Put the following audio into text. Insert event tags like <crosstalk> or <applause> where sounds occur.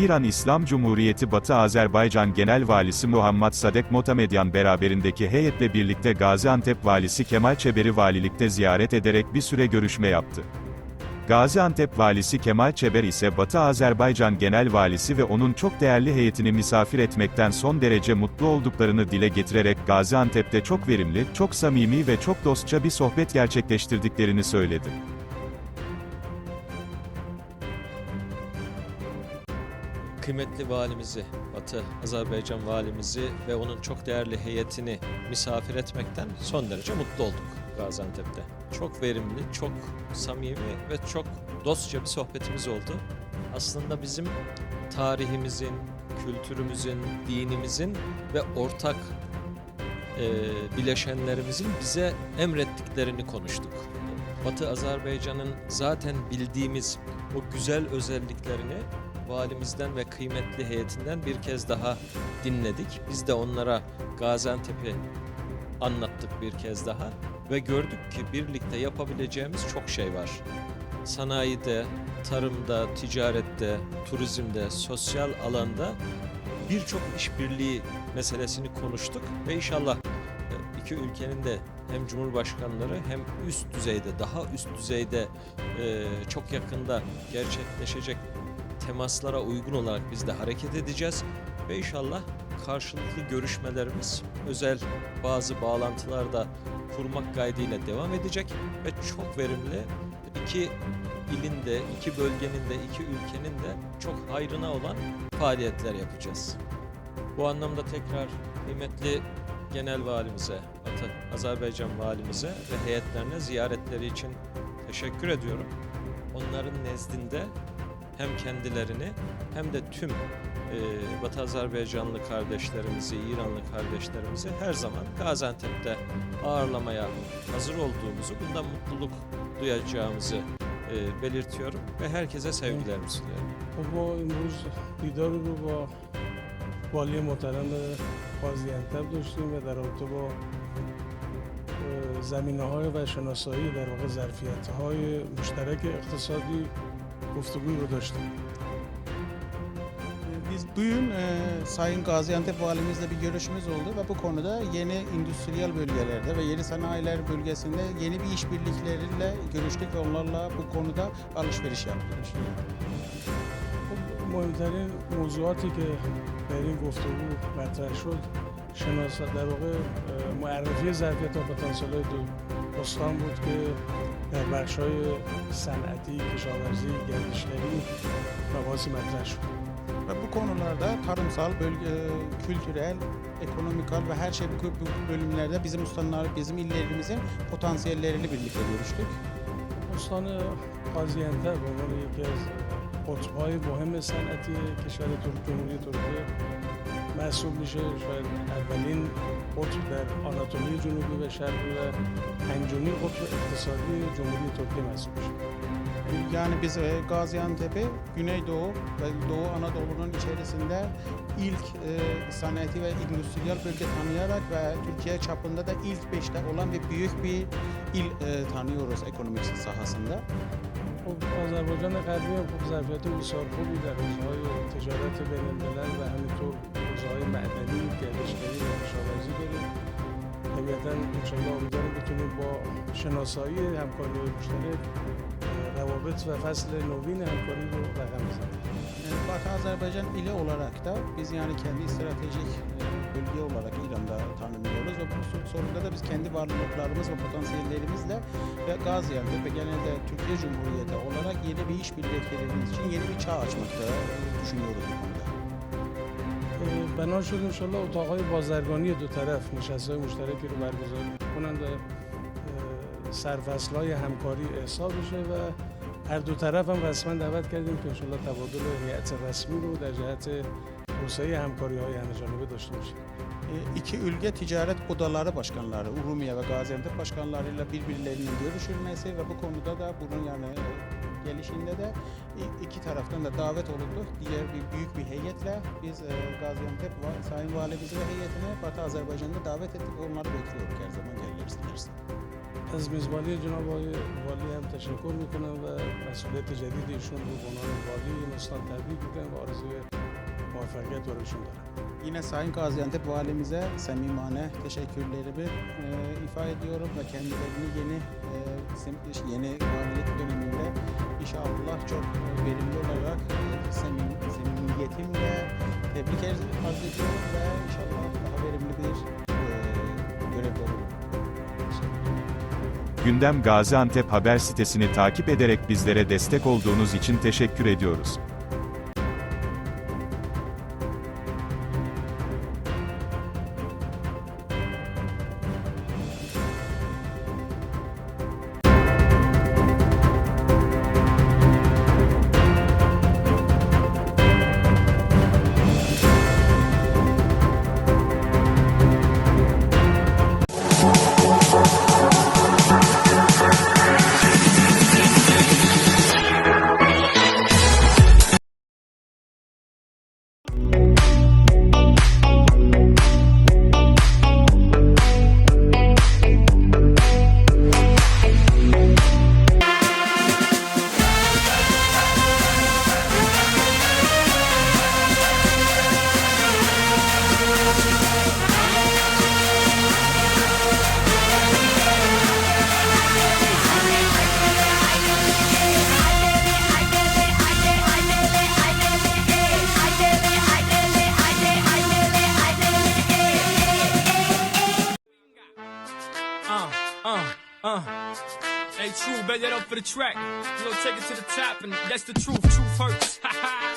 İran İslam Cumhuriyeti Batı Azerbaycan Genel Valisi Muhammed Sadek Motamedyan beraberindeki heyetle birlikte Gaziantep Valisi Kemal Çeber'i valilikte ziyaret ederek bir süre görüşme yaptı. Gaziantep Valisi Kemal Çeber ise Batı Azerbaycan Genel Valisi ve onun çok değerli heyetini misafir etmekten son derece mutlu olduklarını dile getirerek Gaziantep'te çok verimli, çok samimi ve çok dostça bir sohbet gerçekleştirdiklerini söyledi. Kıymetli valimizi, Batı Azerbaycan valimizi ve onun çok değerli heyetini misafir etmekten son derece mutlu olduk Gaziantep'te. Çok verimli, çok samimi ve çok dostça bir sohbetimiz oldu. Aslında bizim tarihimizin, kültürümüzün, dinimizin ve ortak e, bileşenlerimizin bize emrettiklerini konuştuk. Batı Azerbaycan'ın zaten bildiğimiz o güzel özelliklerini valimizden ve kıymetli heyetinden bir kez daha dinledik. Biz de onlara Gaziantep'i anlattık bir kez daha ve gördük ki birlikte yapabileceğimiz çok şey var. Sanayide, tarımda, ticarette, turizmde, sosyal alanda birçok işbirliği meselesini konuştuk ve inşallah e, iki ülkenin de hem cumhurbaşkanları hem üst düzeyde, daha üst düzeyde e, çok yakında gerçekleşecek temaslara uygun olarak biz de hareket edeceğiz ve inşallah karşılıklı görüşmelerimiz özel bazı bağlantılarda kurmak kaydıyla devam edecek ve çok verimli iki ilin de, iki bölgenin de, iki ülkenin de çok hayrına olan faaliyetler yapacağız. Bu anlamda tekrar kıymetli genel valimize, Azerbaycan valimize ve heyetlerine ziyaretleri için teşekkür ediyorum. Onların nezdinde hem kendilerini hem de tüm e, Batı Azerbaycanlı kardeşlerimizi, İranlı kardeşlerimizi her zaman Gaziantep'te ağırlamaya hazır olduğumuzu, bundan mutluluk duyacağımızı e, belirtiyorum ve herkese sevgilerimi sunuyorum. ما امروز دیدار رو با والی محترم قاضیانتب داشتیم و در رابطه با زمینه های و شناسایی در واقع ظرفیت های مشترک اقتصادی گفتگوی رو داشتیم Biz bugün e, Sayın Gaziantep Valimizle bir görüşümüz oldu ve bu konuda yeni endüstriyel bölgelerde ve yeni sanayiler bölgesinde yeni bir işbirlikleriyle görüştük ve onlarla bu konuda alışveriş yaptık. خب، مهمترین موضوعاتی که در این گفتگو مطرح شد شناسا در واقع اه، معرفی ظرفیت و پتانسیل های دو استان بود که در بخش های صنعتی، کشاورزی، گردشگری مباحثی مطرح شد Ve bu konularda tarımsal, bölge, kültürel, ekonomikal ve her şey bu bu bölümlerde bizim ustanlar, bizim illerimizin potansiyelleriyle birlikte görüştük. استان قاضیانتر به عنوان یکی از قطبهای مهم صنعتی کشور ترک جمهوری ترکیه محسوب میشه شاید اولین قطب در آناتولی جنوبی و شرقی و پنجمین قطب اقتصادی جمهوری ترکیه محسوب میشه Yani biz e, Gaziantep'i Güneydoğu ve Doğu Anadolu'nun içerisinde ilk e, sanayeti ve endüstriyel bölge tanıyarak ve Türkiye çapında da ilk beşte olan ve büyük bir il e, tanıyoruz ekonomik sahasında. خب آذربایجان غربی هم خب ظرفیت بسیار خوبی در حوزه‌های تجارت بین الملل و همینطور حوزه‌های معدنی، گردشگری و کشاورزی داریم. طبیعتا انشاءالله امیدواریم بتونیم با شناسایی همکاری مشترک اه، روابط و فصل نوین همکاری رو رقم بزنیم. E, Batı Azerbaycan ili olarak da biz yani kendi stratejik e, bölge olarak İran'da tanımlıyoruz ve bu sor- sorunda da biz kendi varlıklarımız ve potansiyellerimizle ve Gaziantep ve genelde Türkiye Cumhuriyeti olarak yeni bir işbirliklerimiz için yeni bir çağ açmakta e, düşünüyoruz bu konuda. اه، بنا شد انشاءالله اتاقهای بازرگانی دو طرف نشستهای مشترکی رو برگزار کنند و سرفصل های همکاری احسا بشه و هر دو طرف هم رسما دعوت کردیم که انشاءالله تبادل هیئت رسمی رو در جهت توسعه همکاری های همهجانبه داشته باشیم E, iki ülke ticaret odaları başkanları, Urumiye ve Gaziantep başkanlarıyla birbirlerinin görüşülmesi ve bu konuda da bunun yani e, gelişinde de i- iki taraftan da davet olundu. Diğer bir büyük bir heyetle biz e, Gaziantep va- Sayın Valimizi ve heyetini Batı Azerbaycan'da davet ettik. Onları bekliyoruz her zaman gelirsin. از میزبانی جناب آقای والی هم تشکر میکنم و مسئولیت جدید ایشون رو به عنوان والی این استان تبریک میکنم و آرزوی muvaffakiyet oluşunu dilerim. Yine Sayın Gaziantep Valimize samimane teşekkürlerimi e, ifade ediyorum ve kendilerini yeni e, yeni valilik döneminde inşallah çok verimli olarak e, samim, samimiyetimle tebrik ediyorum ve inşallah daha verimli bir e, görevde olurum. Gündem Gaziantep haber sitesini takip ederek bizlere destek olduğunuz için teşekkür ediyoruz. Hey, true, bet that up for the track. You know, take it to the top, and that's the truth. Truth hurts. <laughs> Ha ha.